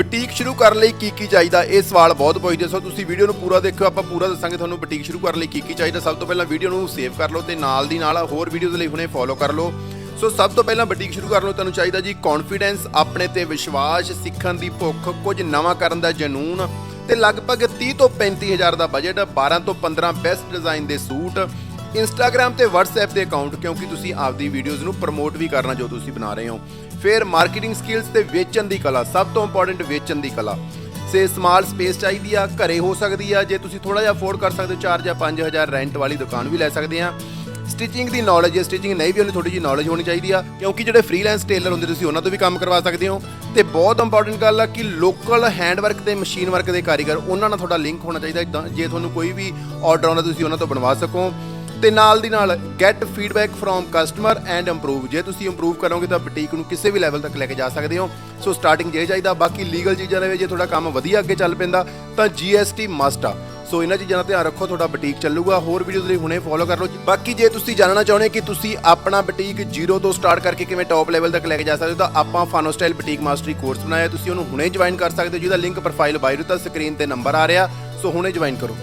Boutique ਸ਼ੁਰੂ ਕਰਨ ਲਈ ਕੀ ਕੀ ਚਾਹੀਦਾ? ਇਹ ਸਵਾਲ ਬਹੁਤ ਪੁੱਛਦੇ ਸੋ ਤੁਸੀਂ ਵੀਡੀਓ ਨੂੰ ਪੂਰਾ ਦੇਖਿਓ, ਆਪਾਂ ਪੂਰਾ ਦੱਸਾਂਗੇ ਤੁਹਾਨੂੰ ਬੁਟੀਕ ਸ਼ੁਰੂ ਕਰਨ ਲਈ ਕੀ ਕੀ ਚਾਹੀਦਾ। ਸਭ ਤੋਂ ਪਹਿਲਾਂ ਵੀਡੀਓ ਨੂੰ ਸੇਵ ਕਰ ਲਓ ਤੇ ਨਾਲ ਦੀ ਨਾਲ ਹੋਰ ਵੀਡੀਓਜ਼ ਲਈ ਹੁਣੇ ਫੋਲੋ ਕਰ ਲਓ। ਸੋ ਸਭ ਤੋਂ ਪਹਿਲਾਂ ਬੁਟੀਕ ਸ਼ੁਰੂ ਕਰਨ ਲਈ ਤੁਹਾਨੂੰ ਚਾਹੀਦਾ ਜੀ ਕੌਨਫੀਡੈਂਸ ਆਪਣੇ ਤੇ ਵਿਸ਼ਵਾਸ, ਸਿੱਖਣ ਦੀ ਭੁੱਖ, ਕੁਝ ਨਵਾਂ ਕਰਨ ਦਾ ਜਨੂਨ ਤੇ ਲਗਭਗ 30 ਤੋਂ 35 ਹਜ਼ਾਰ ਦਾ ਬਜਟ 12 ਤੋਂ 15 ਬੈਸਟ ਡਿਜ਼ਾਈਨ ਦੇ ਸੂਟ ਇੰਸਟਾਗ੍ਰam ਤੇ WhatsApp ਦੇ ਅਕਾਊਂਟ ਕਿਉਂਕਿ ਤੁਸੀਂ ਆਪਦੀ ਵੀਡੀਓਜ਼ ਨੂੰ ਪ੍ਰਮੋਟ ਵੀ ਕਰਨਾ ਜੋ ਤੁਸੀਂ ਬਣਾ ਰਹੇ ਹੋ। ਫਿਰ ਮਾਰਕੀਟਿੰਗ ਸਕਿੱਲਸ ਤੇ ਵੇਚਣ ਦੀ ਕਲਾ, ਸਭ ਤੋਂ ਇੰਪੋਰਟੈਂਟ ਵੇਚਣ ਦੀ ਕਲਾ। ਸੇ ਸਮਾਲ ਸਪੇਸ ਚਾਹੀਦੀ ਆ, ਘਰੇ ਹੋ ਸਕਦੀ ਆ, ਜੇ ਤੁਸੀਂ ਥੋੜਾ ਜਿਹਾ ਅਫੋਰਡ ਕਰ ਸਕਦੇ ਹੋ 4 ਜਾਂ 5000 ਰੈਂਟ ਵਾਲੀ ਦੁਕਾਨ ਵੀ ਲੈ ਸਕਦੇ ਆ। ਸਟਿਚਿੰਗ ਦੀ ਨੌਲੇਜ ਹੈ ਸਟਿਚਿੰਗ ਨਹੀਂ ਵੀ ਉਹਨੂੰ ਥੋੜੀ ਜਿਹੀ ਨੌਲੇਜ ਹੋਣੀ ਚਾਹੀਦੀ ਆ, ਕਿਉਂਕਿ ਜਿਹੜੇ ਫ੍ਰੀਲੈਂਸ ਟੇਲਰ ਹੁੰਦੇ, ਤੁਸੀਂ ਉਹਨਾਂ ਤੋਂ ਵੀ ਕੰਮ ਕਰਵਾ ਸਕਦੇ ਹੋ। ਤੇ ਬਹੁਤ ਇੰਪੋਰਟੈਂਟ ਗੱਲ ਆ ਕਿ ਲੋਕਲ ਹੈਂਡਵਰਕ ਤੇ ਮਸ਼ੀਨ ਵਰਕ ਦੇ ਕਾਰੀਗਰ, ਉਹਨਾਂ ਨਾਲ ਤੁਹਾਡਾ ਲਿੰਕ ਹੋਣਾ ਚਾਹੀਦਾ ਜੇ ਤੁਹਾਨੂੰ ਕੋਈ ਵੀ ਆਰਡਰ ਆਉਂਦਾ, ਤੁਸੀਂ ਉਹਨਾਂ ਤੋਂ ਬਣਵਾ ਸਕੋ। ਤੇ ਨਾਲ ਦੀ ਨਾਲ get feedback from customer and improve ਜੇ ਤੁਸੀਂ ਇੰਪਰੂਵ ਕਰੋਗੇ ਤਾਂ ਬੁਟੀਕ ਨੂੰ ਕਿਸੇ ਵੀ ਲੈਵਲ ਤੱਕ ਲੈ ਕੇ ਜਾ ਸਕਦੇ ਹੋ। ਸੋ ਸਟਾਰਟਿੰਗ ਜੇ ਚਾਹੀਦਾ, ਬਾਕੀ ਲੀਗਲ ਚੀਜ਼ਾਂ ਦੇ ਵਿੱਚ ਜੇ ਤੁਹਾਡਾ ਕੰਮ ਵਧੀਆ ਅੱਗੇ ਚੱਲ ਪੈਂਦਾ, ਤਾਂ GST ਮਸਟ ਆ। ਸੋ ਇਹਨਾਂ ਚੀਜ਼ਾਂ ਦਾ ਧਿਆਨ ਰੱਖੋ, ਤੁਹਾਡਾ ਬੁਟੀਕ ਚੱਲੂਗਾ। ਹੋਰ ਵੀਡੀਓਜ਼ ਲਈ ਹੁਣੇ ਫੋਲੋ ਕਰ ਲਓ। ਬਾਕੀ ਜੇ ਤੁਸੀਂ ਜਾਣਨਾ ਚਾਹੁੰਦੇ ਕਿ ਤੁਸੀਂ ਆਪਣਾ ਬੁਟੀਕ ਜ਼ੀਰੋ ਤੋਂ ਸਟਾਰਟ ਕਰਕੇ ਕਿਵੇਂ ਟੌਪ ਲੈਵਲ ਤੱਕ ਲੈ ਕੇ ਜਾ ਸਕਦੇ ਹੋ, ਤਾਂ ਆਪਾਂ ਫਾਨੋ ਸਟਾਈਲ ਬੁਟੀਕ ਮਾਸਟਰੀ ਕੋਰਸ ਬਣਾਇਆ। ਤੁਸੀਂ ਉਹਨੂੰ ਹੁਣੇ ਜੁਆਇਨ ਕਰ ਸਕਦੇ ਹੋ, ਜਿਹਦਾ ਲਿੰਕ ਪ੍ਰੋਫਾਈਲ ਬਾਇਓ ਤੇ ਸਕਰੀਨ ਤੇ ਨੰਬਰ ਆ ਰਿਹਾ। ਸੋ ਹੁਣੇ ਜੁਆਇਨ ਕਰੋ।